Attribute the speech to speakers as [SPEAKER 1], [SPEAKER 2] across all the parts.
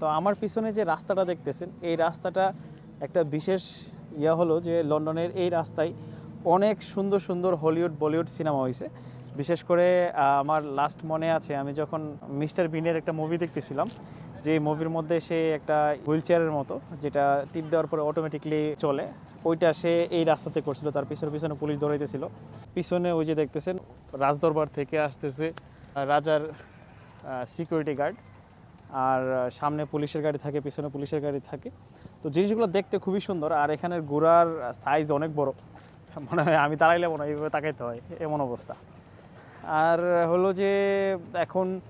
[SPEAKER 1] তো আমার পিছনে যে রাস্তাটা দেখতেছেন, এই রাস্তাটা একটা বিশেষ ইয়া হলো যে লন্ডনের এই রাস্তায় অনেক সুন্দর সুন্দর হলিউড, বলিউড সিনেমা হয়েছে। বিশেষ করে আমার লাস্ট মনে আছে, আমি যখন মিস্টার বিনের একটা মুভি দেখতেছিলাম, যে মুভির মধ্যে সে একটা হুইল চেয়ারের মতো, যেটা টিপ দেওয়ার পরে অটোমেটিকলি চলে, ওইটা সে এই রাস্তাতে করছিল, তার পিছনে পিছনে পুলিশ দৌড়াইতেছিল। পিছনে ওই যে দেখতেছেন, রাজদরবার থেকে আসতেছে রাজার সিকিউরিটি গার্ড আর সামনে পুলিশের গাড়ি থাকে পিছনে পুলিশের গাড়ি থাকে। তো জিনিসগুলো দেখতে খুবই সুন্দর আর এখানের ঘোড়ার সাইজ অনেক বড়। মনে হয় আমি দাঁড়াইলে মনে হয় এইভাবে তাকাইতে হয় এমন অবস্থা। আর হলো যে এখন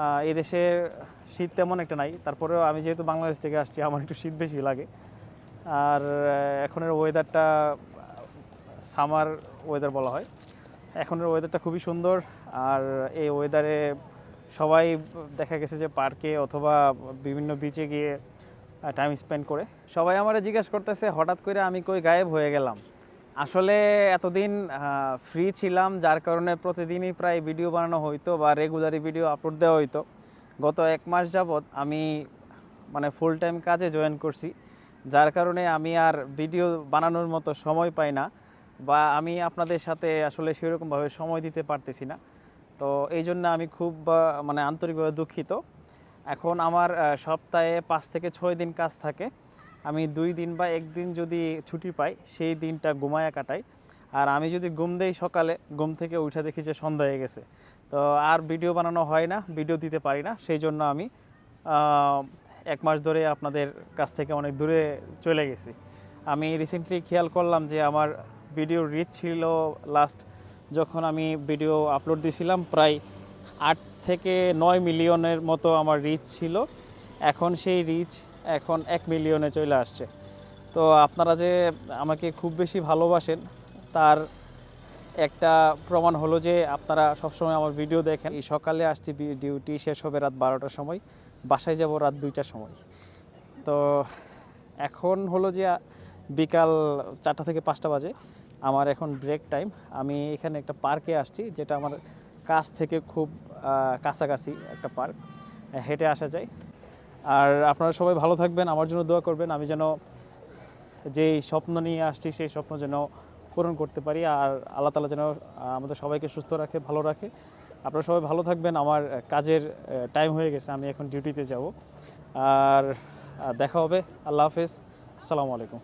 [SPEAKER 1] আহ, এই দেশে শীত তেমন একটা নাই। তারপরেও আমি যেহেতু বাংলাদেশ থেকে আসছি আমার একটু শীত বেশি লাগে। আর এখনের ওয়েদারটা সামার ওয়েদার বলা হয়। এখনের ওয়েদারটা খুবই সুন্দর আর এই ওয়েদারে সবাই দেখা গেছে যে পার্কে অথবা বিভিন্ন বিচে গিয়ে টাইম স্পেন্ড করে। সবাই আমার জিজ্ঞেস করতেছে, হঠাৎ করে আমি কই গায়েব হয়ে গেলাম? আসলে এতদিন ফ্রি ছিলাম, যার কারণে প্রতিদিনই প্রায় ভিডিও বানানো হইতো বা রেগুলারই ভিডিও আপলোড দেওয়া হইতো। গত এক মাস যাবৎ আমি মানে ফুল টাইম কাজে জয়েন করছি, যার কারণে আমি আর ভিডিও বানানোর মতো সময় পাই না বা আমি আপনাদের সাথে আসলে সেরকমভাবে সময় দিতে পারতেছি না। তো এই জন্য আমি খুব মানে আন্তরিকভাবে দুঃখিত। এখন আমার সপ্তাহে পাঁচ থেকে ছয় দিন কাজ থাকে। আমি দুই দিন বা একদিন যদি ছুটি পাই, সেই দিনটা ঘুমায়া কাটাই। আর আমি যদি ঘুম দেই সকালে, ঘুম থেকে উঠে দেখি যে সন্ধ্যা হয়ে গেছে। তো আর ভিডিও বানানো হয় না, ভিডিও দিতে পারি না। সেই জন্য আমি এক মাস ধরে আপনাদের কাছ থেকে অনেক দূরে চলে গেছি। আমি রিসেন্টলি খেয়াল করলাম যে আমার ভিডিও রিচ ছিল লাস্ট যখন আমি ভিডিও আপলোড দিয়েছিলাম প্রায় আট থেকে নয় মিলিয়নের মতো আমার রিচ ছিল। এখন সেই রিচ এখন এক মিলিয়নে চলে আসছে। তো আপনারা যে আমাকে খুব বেশি ভালোবাসেন, তার একটা প্রমাণ হলো যে আপনারা সবসময় আমার ভিডিও দেখেন। এই সকালে আসছি ডিউটি শেষ হবে রাত বারোটার সময়। বাসায় যাব রাত দুইটার সময়। তো এখন হলো যে বিকাল চারটা থেকে পাঁচটা বাজে। আমার এখন ব্রেক টাইম আমি এখানে একটা পার্কে আসছি, যেটা আমার কাছ থেকে খুব কাছাকাছি একটা পার্ক হেঁটে আসা যায়। আর আপনারা সবাই ভালো থাকবেন, আমার জন্য দোয়া করবেন। আমি যেন যেই স্বপ্ন নিয়ে আসছি, সেই স্বপ্ন যেন পূরণ করতে পারি। আর আল্লাহ তালা যেন আমাদের সবাইকে সুস্থ রাখে, ভালো রাখে। আপনারা সবাই ভালো থাকবেন। আমার কাজের টাইম হয়ে গেছে, আমি এখন ডিউটিতে যাব। আর দেখা হবে। আল্লাহ হাফেজ। আসসালামু আলাইকুম।